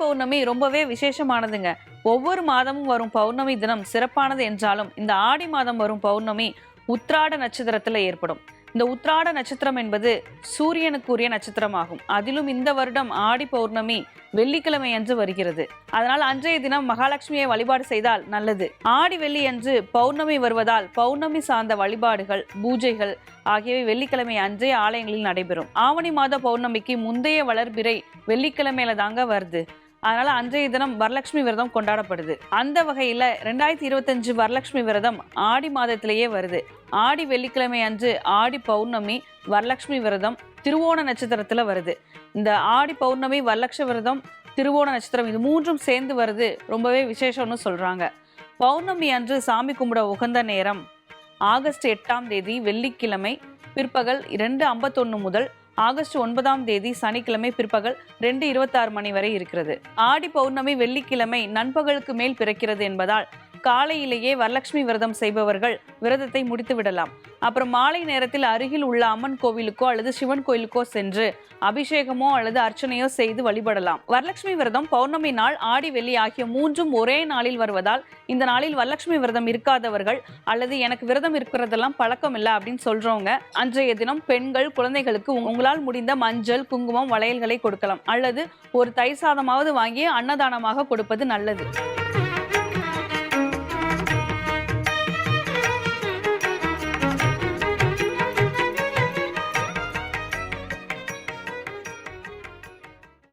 பௌர்ணமி ரொம்பவே விசேஷமானதுங்க. ஒவ்வொரு மாதமும் வரும் பௌர்ணமி தினம் சிறப்பானது என்றாலும் இந்த ஆடி மாதம் வரும் பௌர்ணமி உத்ராட நட்சத்திரத்தில் ஏற்படும். இந்த உத்ராட நட்சத்திரம் என்பது சூரியனுக்குரிய நட்சத்திரமாகும். அதிலும் இந்த வருடம் ஆடி பௌர்ணமி வெள்ளிக்கிழமை அன்று வருகிறது. அதனால் அன்றைய தினம் மகாலட்சுமியை வழிபாடு செய்தால் நல்லது. ஆடி வெள்ளி அன்று பௌர்ணமி வருவதால் பௌர்ணமி சார்ந்த வழிபாடுகள் பூஜைகள் ஆகியவை வெள்ளிக்கிழமை அன்றே ஆலயங்களில் நடைபெறும். ஆவணி மாத பௌர்ணமிக்கு முந்தைய வளர்பிறை வெள்ளிக்கிழமையில தாங்க வருது. அதனால அன்றைய தினம் வரலட்சுமி விரதம் கொண்டாடப்படுது. அந்த வகையில் ரெண்டாயிரத்தி இருபத்தஞ்சு வரலட்சுமி விரதம் ஆடி மாதத்திலேயே வருது. ஆடி வெள்ளிக்கிழமை அன்று ஆடி பௌர்ணமி வரலட்சுமி விரதம் திருவோண நட்சத்திரத்தில் வருது. இந்த ஆடி பௌர்ணமி வரலட்சுமி விரதம் திருவோண நட்சத்திரம் இது மூன்றும் சேர்ந்து வருது ரொம்பவே விசேஷம்னு சொல்கிறாங்க பௌர்ணமி அன்று சாமி கும்பிட உகந்த நேரம் ஆகஸ்ட் எட்டாம் தேதி வெள்ளிக்கிழமை. பிற்பகல் இரண்டு ஐம்பத்தொன்று முதல் ஆகஸ்ட் ஒன்பதாம் தேதி சனிக்கிழமை பிற்பகல் ரெண்டு இருபத்தாறு மணி வரை இருக்கிறது. ஆடி பௌர்ணமி வெள்ளிக்கிழமை நண்பகலுக்கு மேல் பிறக்கிறது என்பதால் காலையிலேயே வரலட்சுமி விரதம் செய்பவர்கள் விரதத்தை முடித்து விடலாம். அப்புறம் மாலை நேரத்தில் அருகில் உள்ள அம்மன் கோவிலுக்கோ அல்லது சிவன் கோயிலுக்கோ சென்று அபிஷேகமோ அல்லது அர்ச்சனையோ செய்து வழிபடலாம். வரலட்சுமி விரதம் பௌர்ணமி நாள் ஆடி வெள்ளி ஆகிய மூன்றும் ஒரே நாளில் வருவதால் இந்த நாளில் வரலட்சுமி விரதம் இருக்காதவர்கள் அல்லது எனக்கு விரதம் இருக்கிறதெல்லாம் பழக்கம் இல்லை அப்படின்னு சொல்றவங்க அன்றைய தினம் பெண்கள் குழந்தைகளுக்கு உங்களால் உங்களால் முடிந்த மஞ்சள் குங்குமம் வளையல்களை கொடுக்கலாம். அல்லது ஒரு தயிர் சாதமாவது வாங்கி அன்னதானமாக கொடுப்பது நல்லது.